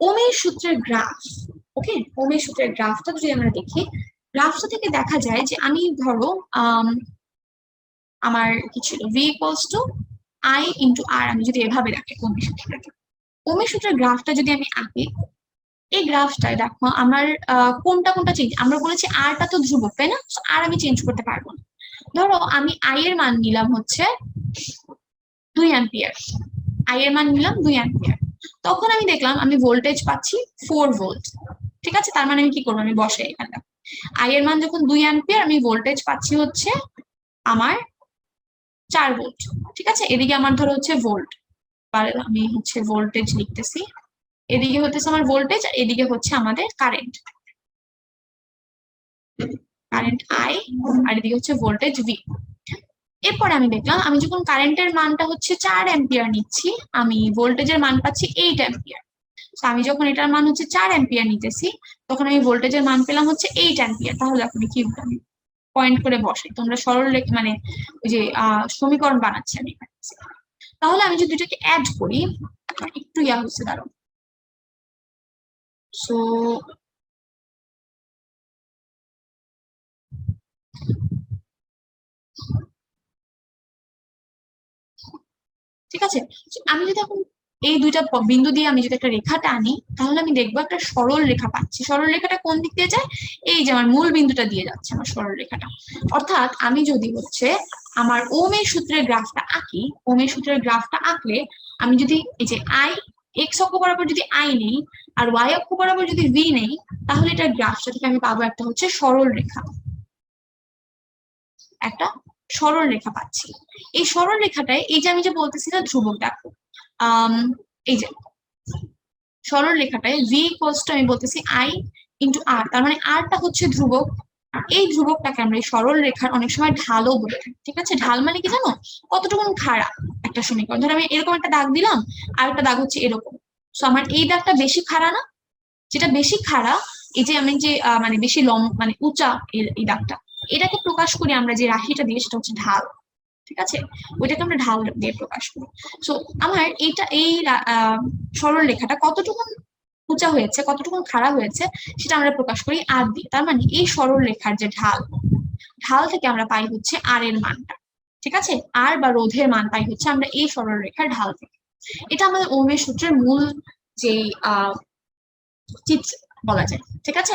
ওমের সূত্রের গ্রাফ ওকে ওমের সূত্রের গ্রাফটা যদি আমরা দেখি গ্রাফটা থেকে দেখা যায় যে আমি ধরো আম, আমার কি ছিল? V equals to I into R আমি যদি এভাবে রাখি ওমের সূত্রটাকে ওমের সূত্রের গ্রাফটা যদি আমি আঁকি এই গ্রাফটায় দেখো আমার কোনটা কোনটা চেঞ্জ আমরা বলেছি আরটা তো ধ্রুবক তাই না? আর আমি চেঞ্জ করতে পারব না। ধরো আমি আই এর মান নিলাম হচ্ছে দুই অ্যাম্পিয়ার আই এর মান নিলাম দুই অ্যাম্পিয়ার তখন আমি দেখলাম আমি ভোল্টেজ পাচ্ছি ফোর ভোল্ট ঠিক আছে? তার মানে আমি কি করব? আমি বসে এখানে আই এর মান যখন দুই অ্যাম্পিয়ার আমি ভোল্টেজ পাচ্ছি হচ্ছে আমার চার ভোল্ট ঠিক আছে? এদিকে আমার ধরো হচ্ছে ভোল্ট আমি হচ্ছে ভোল্টেজ লিখতেছি। এদিকে হচ্ছে আমার ভোল্টেজ এদিকে হচ্ছে আমাদের কারেন্ট কারেন্ট আই আর এদিকে হচ্ছে ভোল্টেজ ভি এরপরে আমি দেখলাম, আমি যখন কারেন্টের মানটা হচ্ছে চার অ্যাম্পিয়ার নিচ্ছি, আমি ভোল্টেজের মান পাচ্ছি এইট অ্যাম্পিয়ার তো আমি যখন এটার মান হচ্ছে চার অ্যাম্পিয়ার নিতেছি, তখন আমি ভোল্টেজের মান পেলাম হচ্ছে এইট অ্যাম্পিয়ার তাহলে এখন কি পয়েন্ট করে বসে, তোমরা সরল রেখে মানে ওই যে সমীকরণ বানাচ্ছি আমি তাহলে আমি যদি দুটাকে অ্যাড করি, একটু ইয়া হচ্ছে দাঁড়ো সো ঠিক আছে? আমি যদি এখন এই দুইটা বিন্দু দিয়ে আমি যদি একটা রেখা টানি, তাহলে আমি দেখব একটা সরল রেখা পাচ্ছি। সরল রেখাটা কোন দিক দিয়ে যায়? এই যে আমার মূল বিন্দুটা দিয়ে যাচ্ছে আমার সরল রেখাটা। অর্থাৎ আমি যদি হচ্ছে আমার ওমের সূত্রের গ্রাফটা আঁকি, ওমের সূত্রের গ্রাফটা আঁকলে আমি যদি এই যে আই এক্স অক্ষ বরাবর যদি আই নেই আর ওয়াই অক্ষ বরাবর যদি ভি নেই, তাহলে এটার গ্রাফটা থেকে আমি পাবো একটা হচ্ছে সরল রেখা। একটা সরল রেখা পাচ্ছি এই সরল রেখাটায় এই যে আমি যে বলতেছি না ধ্রুবক দেখো এই যে সরল রেখাটায় ভি ইকুয়ালস টু আমি বলতেছি আই ইন্টু আর তার মানে আরটা হচ্ছে ধ্রুবক। এই ধ্রুবকটাকে আমরা এই সরল রেখার অনেক সময় ঢালও বলে থাকি, ঠিক আছে? ঢাল মানে কি জানো? কতটুকু খাড়া একটা সমীকরণ। ধর আমি এরকম একটা দাগ দিলাম আর একটা দাগ হচ্ছে এরকম। সো আমার এই দাগটা বেশি খাড়া না? যেটা বেশি খাড়া, এই যে আমি যে মানে বেশি লম মানে উঁচা এই দাগটা এটাকে প্রকাশ করি আমরা যে রাশিটা দিয়ে, সেটা হচ্ছে ঢাল, ঠিক আছে? ওইটাকে আমরা ঢাল দিয়ে প্রকাশ করি। তো আমার এইটা, এই সরল রেখাটা কতটুকু উঁচা হয়েছে, কতটুকু খাড়া হয়েছে, সেটা আমরা প্রকাশ করি আর দিয়ে। তার মানে এই সরল রেখার যে ঢাল ঢাল থেকে আমরা পাই হচ্ছে আর এর মানটা, ঠিক আছে? আর বা রোধের মান পাই হচ্ছে আমরা এই সরল রেখার ঢাল থেকে। এটা আমাদের ওমের সূত্রের মূল যে, আহ, চিত্র বলা যায়, ঠিক আছে?